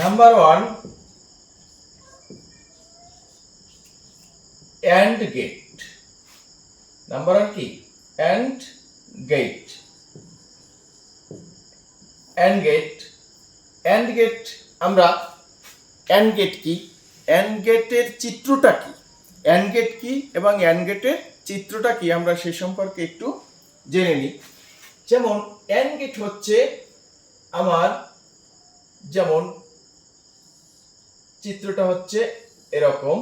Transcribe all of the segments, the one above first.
Number one and gate number one কি and gate and gate and gate আমরা and gate কি? And গেটের চিত্রটা কি? অ্যান্ড গেট কি এবং অ্যান্ড গেটের চিত্রটা কি? আমরা সে সম্পর্কে একটু জেনে নিই। যেমন অ্যান্ড গেট হচ্ছে আমার, যেমন চিত্রটা হচ্ছে এরকম।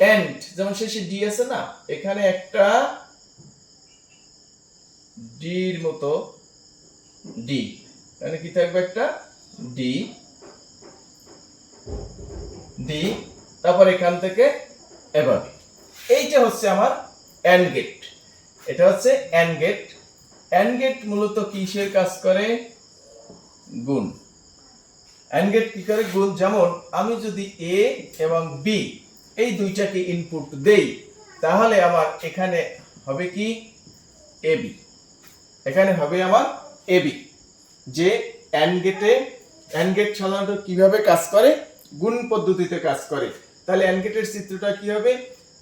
এন্ড যেমন শেষে ডি আছে না, এখানে একটা ডির মতো ডি মানে কি থাকবে একটা? ডি ডি তারপর এখান থেকে এভাবে এইটা হচ্ছে আমার এন্ড গেট এটা হচ্ছে এন্ড গেট এন্ড গেট মূলত কিসের কাজ করে? গুণ। অ্যান্ড গেট কি করে? গুণ যেমন আমি যদি এ এবং বি এই দুইটাকে ইনপুট দেই, তাহলে আমার এখানে হবে কি? এ বি এখানে হবে আমার এ বি যে অ্যান্ড গেটে অ্যান্ড গেট সাধারণত কীভাবে কাজ করে? গুণ পদ্ধতিতে কাজ করে। তাহলে অ্যান্ড গেটের চিত্রটা কি হবে?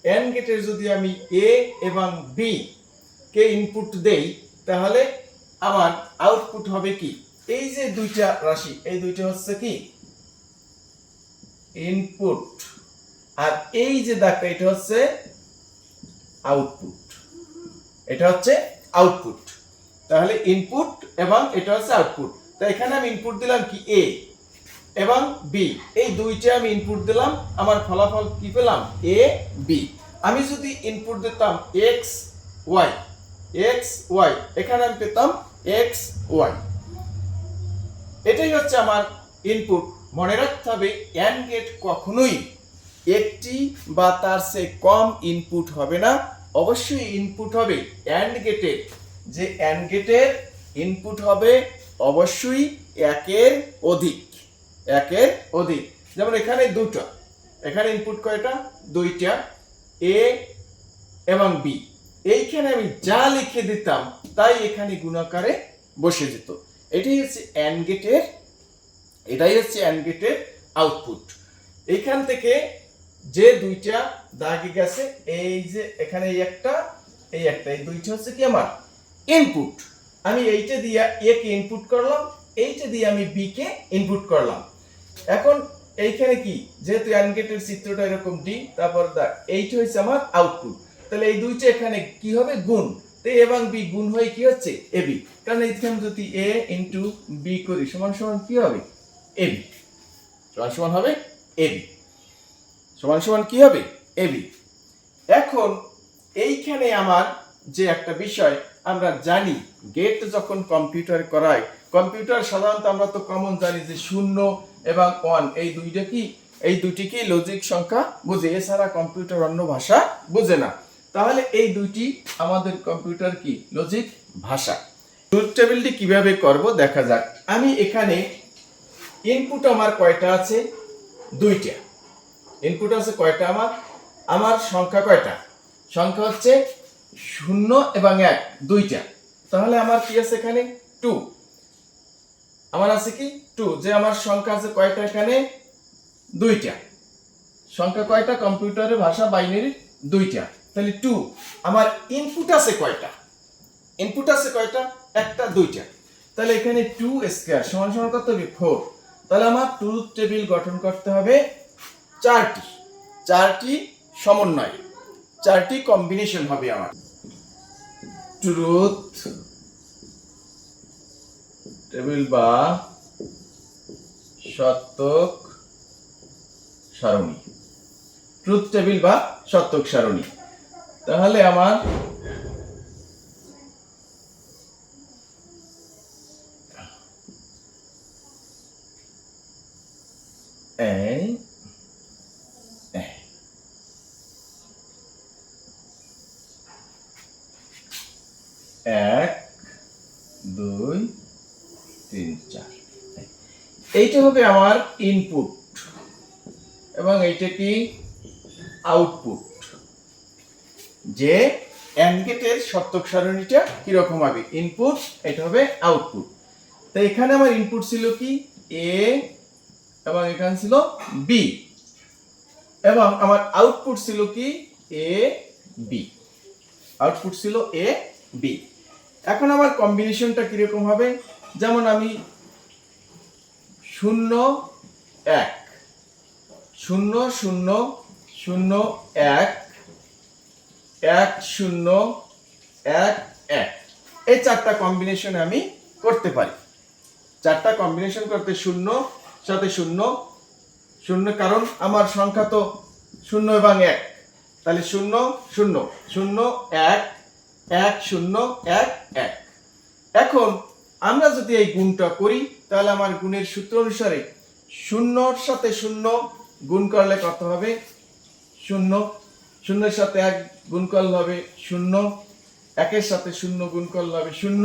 অ্যান্ড গেটের যদি আমি এ এবং বি কে ইনপুট দেই, তাহলে আমার আউটপুট হবে কি? এই যে দুইটা রাশি, এই দুইটা হচ্ছে কি? ইনপুট আর এই যে দাগটা এটা হচ্ছে আউটপুট এটা হচ্ছে আউটপুট তাহলে ইনপুট এবং এটা হচ্ছে আউটপুট তো এখানে আমি ইনপুট দিলাম কি? এ এবং বি এই দুইটা আমি ইনপুট দিলাম, আমার ফলাফল কি পেলাম? এ বি আমি যদি ইনপুট দিতাম এক্স ওয়াই এক্স ওয়াই এখানে আমি পেতাম এক্স ওয়াই এটাই হচ্ছে আমার ইনপুট মনে রাখতে হবে অ্যান্ড গেট কখনোই একটি বা তার সে কম ইনপুট হবে না। অবশ্যই ইনপুট হবে অ্যান্ড গেটের যে অ্যান্ড গেটের ইনপুট হবে অবশ্যই একের অধিক একের অধিক। যেমন এখানে দুটো, এখানে ইনপুট কয়টা? দুইটা এ এবং বি এইখানে আমি যা লিখে দিতাম, তাই এখানে গুণাকারে বসে যেত। এটাই হচ্ছে অ্যান্ড গেটের এটাই হচ্ছে অ্যান্ড গেটের আউটপুট এইখান থেকে যে দুইটা দাগে গেছে, এই যে এখানে এই একটা এই একটা, এই দুইটা হচ্ছে কি আমার? ইনপুট আমি এইটা দিয়ে এ ইনপুট করলাম, এইটা দিয়ে আমি বি কে ইনপুট করলাম। এখন এইখানে কি? যেহেতু অ্যান্ড গেটের চিত্রটা এরকম ডি তারপর দা, এইটা হচ্ছে আমার আউটপুট তাহলে এই দুইটা এখানে কি হবে? গুণ। তো এবং বি গুণ হয়ে কি হচ্ছে? A B. কারণ এখানে যদি এ ইন্টু বি করি, সমান সমান কি হবে? A B. সমান সমান হবে এ বি। সমান সমান কি হবে? A B. এখন এইখানে আমার যে একটা বিষয়, আমরা জানি গেট যখন কম্পিউটার করায় কম্পিউটার সাধারণত আমরা তো কমন জানি যে শূন্য এবং ওয়ান এই দুইটা কি? এই দুটি কি লজিক সংখ্যা বুঝে? এছাড়া কম্পিউটার অন্য ভাষা বুঝে না। তাহলে এই দুইটি আমাদের কম্পিউটার কি? লজিক ভাষা। ট্রুথ টেবিলটি কীভাবে করব? দেখা যাক। আমি এখানে ইনপুট আমার কয়টা আছে? দুইটা। ইনপুট আছে কয়টা আমার? আমার সংখ্যা কয়টা? সংখ্যা হচ্ছে শূন্য এবং এক, দুইটা। তাহলে আমার কি আছে এখানে? টু আমার আছে কি? টু যে আমার সংখ্যা আছে কয়টা এখানে? দুইটা। সংখ্যা কয়টা? কম্পিউটারের ভাষা বাইনারি দুইটা। তাহলে টু আমার ইনপুট আছে কয়টা? ইনপুট আছে কয়টা? একটা, দুইটা। তাহলে এখানে টু স্কোয়ার সমান সমান কত হবে? ফোর তাহলে আমার ট্রুথ টেবিল গঠন করতে হবে চারটি। চারটি সমন্বয়। চারটি কম্বিনেশন হবে আমার। ট্রুথ টেবিল বা সত্যক সারণী। ট্রুথ টেবিল বা সত্যক সারণী। তাহলে আমার। এক দুই তিন চার। এইটা হবে আমার ইনপুট এবং এইটা কি? আউটপুট যে অ্যান্ড গেটের সত্যক সারণীটা কীরকম হবে? ইনপুট এটা হবে আউটপুট তো এখানে আমার ইনপুট ছিল কি? এ এবং এখানে ছিল বি এবং আমার আউটপুট ছিল কি? এ বি আউটপুট ছিল এ বি এখন আমার কম্বিনেশনটা কীরকম হবে? যেমন আমি শূন্য, এক। শূন্য শূন্য শূন্য, এক। এক, শূন্য, এক এক। এই চারটা কম্বিনেশন আমি করতে পারি। চারটা কম্বিনেশন করতে শূন্য, সাথে শূন্য। শূন্য কারণ আমার সংখ্যা তো শূন্য এবং এক। তাহলে শূন্য শূন্য। শূন্য, এক এক, শূন্য, এক এক। এখন আমরা যদি এই গুণটা করি, তাহলে আমার গুণের সূত্র অনুসারে শূন্যর সাথে শূন্য গুণ করলে কত হবে? শূন্য। শূন্যের সাথে এক গুণ করলে হবে শূন্য, একের সাথে শূন্য গুণ করলে হবে শূন্য,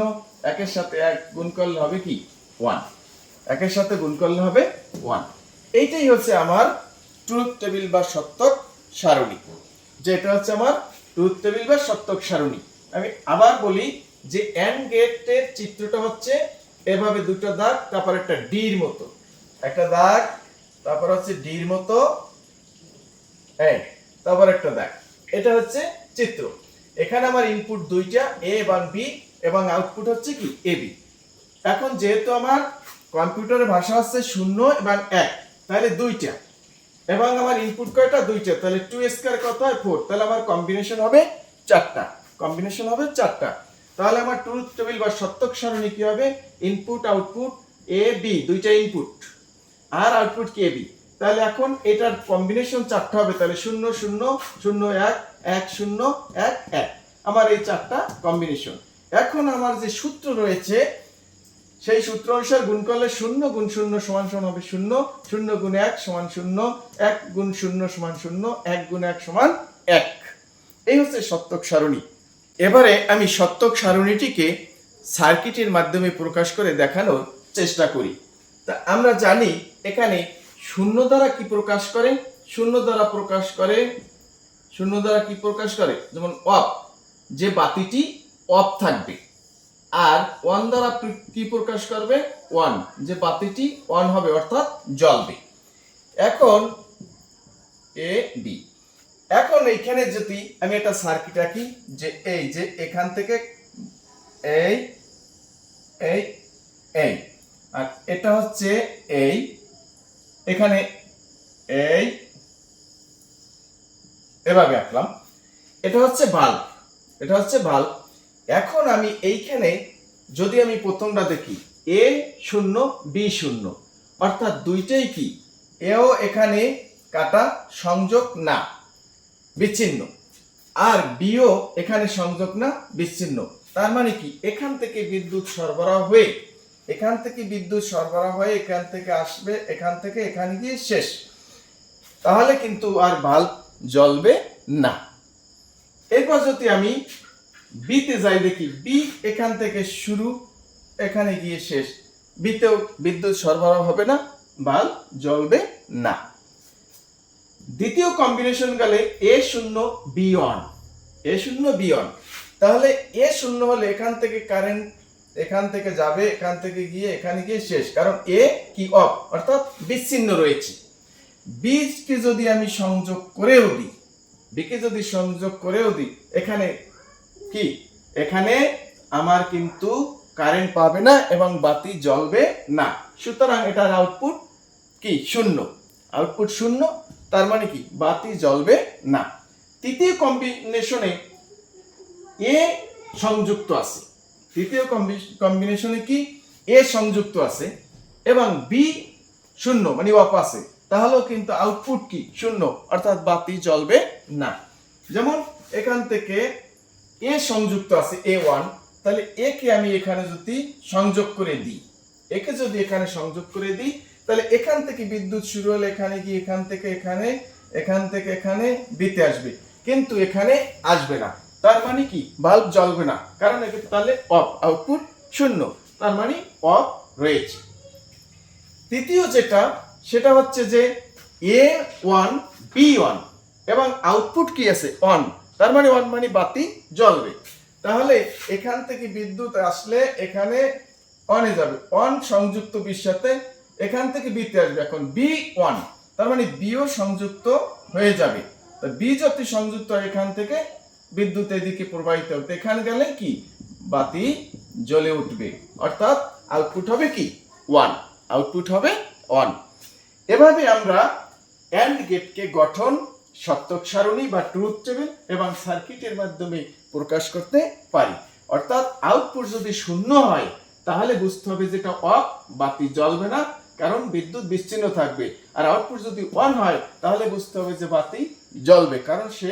একের সাথে এক গুণ করলে হবে কি? ওয়ান একের সাথে গুণ করলে হবে ওয়ান এইটাই হচ্ছে আমার ট্রুথ টেবিল বা সত্যক সারণী। যেটা হচ্ছে আমার ট্রুথ টেবিল বা সত্যক সারণী। আমি আবার বলি যে এন গেটের চিত্রটা হচ্ছে এভাবে দুটো দাগ, তারপর একটা ডির মতো। একটা দাগ, তারপর হচ্ছে ডির মতো এই তারপর একটা দেখ। এটা হচ্ছে চিত্র। এখানে আমার ইনপুট দুইটা এ এবং বি এবং আউটপুট হচ্ছে কি? এ বি এখন যেহেতু আমার কম্পিউটারের ভাষা হচ্ছে শূন্য এবং এক, তাহলে দুইটা। এবং আমার ইনপুট কয়টা? দুইটা। তাহলে টু স্কোয়ার কত হয়? ফোর তাহলে আমার কম্বিনেশন হবে চারটা। কম্বিনেশন হবে চারটা। তাহলে আমার ট্রুথ টেবিল বা সত্যক সারণী কি হবে? ইনপুট আউটপুট এ বি দুইটা ইনপুট আর আউটপুট কে? বি তাহলে এখন এটার কম্বিনেশন চারটা হবে, তাহলে শূন্য শূন্য শূন্য, এক এক, শূন্য, এক এক। আমার এই চারটা কম্বিনেশন এখন আমার যে সূত্র রয়েছে, সেই সূত্র অনুসারে গুণ করলে শূন্য গুণ শূন্য সমান সমান হবে শূন্য শূন্য গুণ এক সমান শূন্য, এক গুণ শূন্য সমান শূন্য, এক গুণ এক সমান এক। এই হচ্ছে সত্যক সারণী। এবারে আমি সত্যক সারণীটিকে সার্কিটের মাধ্যমে প্রকাশ করে দেখানোর চেষ্টা করি। তা আমরা জানি এখানে শূন্য দ্বারা কি প্রকাশ করে? শূন্য দ্বারা প্রকাশ করে, শূন্য দ্বারা কি প্রকাশ করে? যেমন অফ, যে বাতিটি অফ থাকবে। আর ওয়ান দ্বারা কি প্রকাশ করবে? ওয়ান, যে বাতিটি অন হবে, অর্থাৎ জ্বলবে। এখন এ, বি। এখন এইখানে যদি আমি একটা সার্কিট আঁকি, যে এই, যে এখান থেকে এই এই এই। আর এটা হচ্ছে এই এখানে এই, এভাবে আঁকলাম। এটা হচ্ছে বাল্ব। এটা হচ্ছে বাল্ব। এখন আমি এইখানে যদি আমি প্রথমটা দেখি, এ শূন্য, বি শূন্য, অর্থাৎ দুইটাই কি? এও এখানে কাটা সংযোগ না, বিচ্ছিন্ন। আর বিও এখানে সংযোগ না, বিচ্ছিন্ন। তার মানে কি? এখান থেকে বিদ্যুৎ সরবরাহ হয়ে এখান থেকে বিদ্যুৎ সরবরাহ হয়ে, এখান থেকে আসবে, এখান থেকে এখানে গিয়ে শেষ। তাহলে কিন্তু আর বাল্ব জ্বলবে না। এরপর যদি আমি বিতে যাই দেখি বি এখান থেকে শুরু, এখানে গিয়ে শেষ। বিতেও বিদ্যুৎ সরবরাহ হবে না, বাল্ব জ্বলবে না। দ্বিতীয় কম্বিনেশন গেলে এ শূন্য বি ওয়ান এ শূন্য বি ওয়ান তাহলে এ শূন্য হলে এখান থেকে কারেন্ট এখান থেকে যাবে, এখান থেকে গিয়ে, এখানে গিয়ে শেষ। কারণ এ কি অফ? অর্থাৎ বিচ্ছিন্ন রয়েছে। বীজকে যদি আমি সংযোগ করেও দিই বিকে যদি সংযোগ করেও দিই, এখানে কি? এখানে আমার কিন্তু কারেন্ট পাবে না এবং বাতি জ্বলবে না। সুতরাং এটার আউটপুট কি? শূন্য। আউটপুট শূন্য, তার মানে কি? বাতি জ্বলবে না। তৃতীয় কম্বিনেশনে এ সংযুক্ত আছে। তৃতীয় কম্বিনেশনে কি? এ সংযুক্ত আছে এবং বি শূন্য মানে অফ আছে। তাহলেও কিন্তু আউটপুট কি? শূন্য, অর্থাৎ বাতি জ্বলবে না। যেমন এখান থেকে এ সংযুক্ত আছে এ ওয়ান তাহলে এ কে আমি এখানে যদি সংযোগ করে দিই একে যদি এখানে সংযোগ করে দিই, তাহলে এখান থেকে বিদ্যুৎ শুরু হলে এখানে গিয়ে এখান থেকে এখানে, এখান থেকে এখানে বিতে আসবে। কিন্তু এখানে আসবে না। তার মানে কি? বাল্ব জ্বলবে না। কারণ একে তাহলে অফ, আউটপুট শূন্য। তার মানে অফ রয়েছে। তৃতীয় যেটা, সেটা হচ্ছে যে এ ওয়ান বি ওয়ান এবং আউটপুট কি আছে? অন। তার মানে অন মানে বাতি জ্বলবে। তাহলে এখান থেকে বিদ্যুৎ আসলে এখানে অনে যাবে। অন সংযুক্ত বির সাথে এখান থেকে বিতে আসবে। এখন বি ওয়ান তার মানে বিও সংযুক্ত হয়ে যাবে। তো বি যদি সংযুক্ত এখান থেকে বিদ্যুৎ এদিকে প্রবাহিত হবে এখানে গেলে কি? বাতি জ্বলে উঠবে। অর্থাৎ আউটপুট হবে কি? ওয়ান আউটপুট হবে ওয়ান এভাবে আমরা অ্যান্ড গেটকে গঠন, সত্যক সারণী বা ট্রুথ টেবিল এবং সার্কিটের মাধ্যমে প্রকাশ করতে পারি। অর্থাৎ আউটপুট যদি শূন্য হয়, তাহলে বুঝতে হবে যেটা অফ বাতি জ্বলবে না, কারণ বিদ্যুৎ বিচ্ছিন্ন থাকবে। আর আউটপুট যদি ওয়ান হয়, তাহলে বুঝতে হবে যে বাতি জ্বলবে, কারণ সে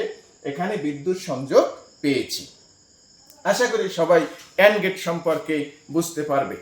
এখানে বিদ্যুৎ সংযোগ পেয়েছি। আশা করি সবাই অ্যান্ড গেট সম্পর্কে বুঝতে পারবে।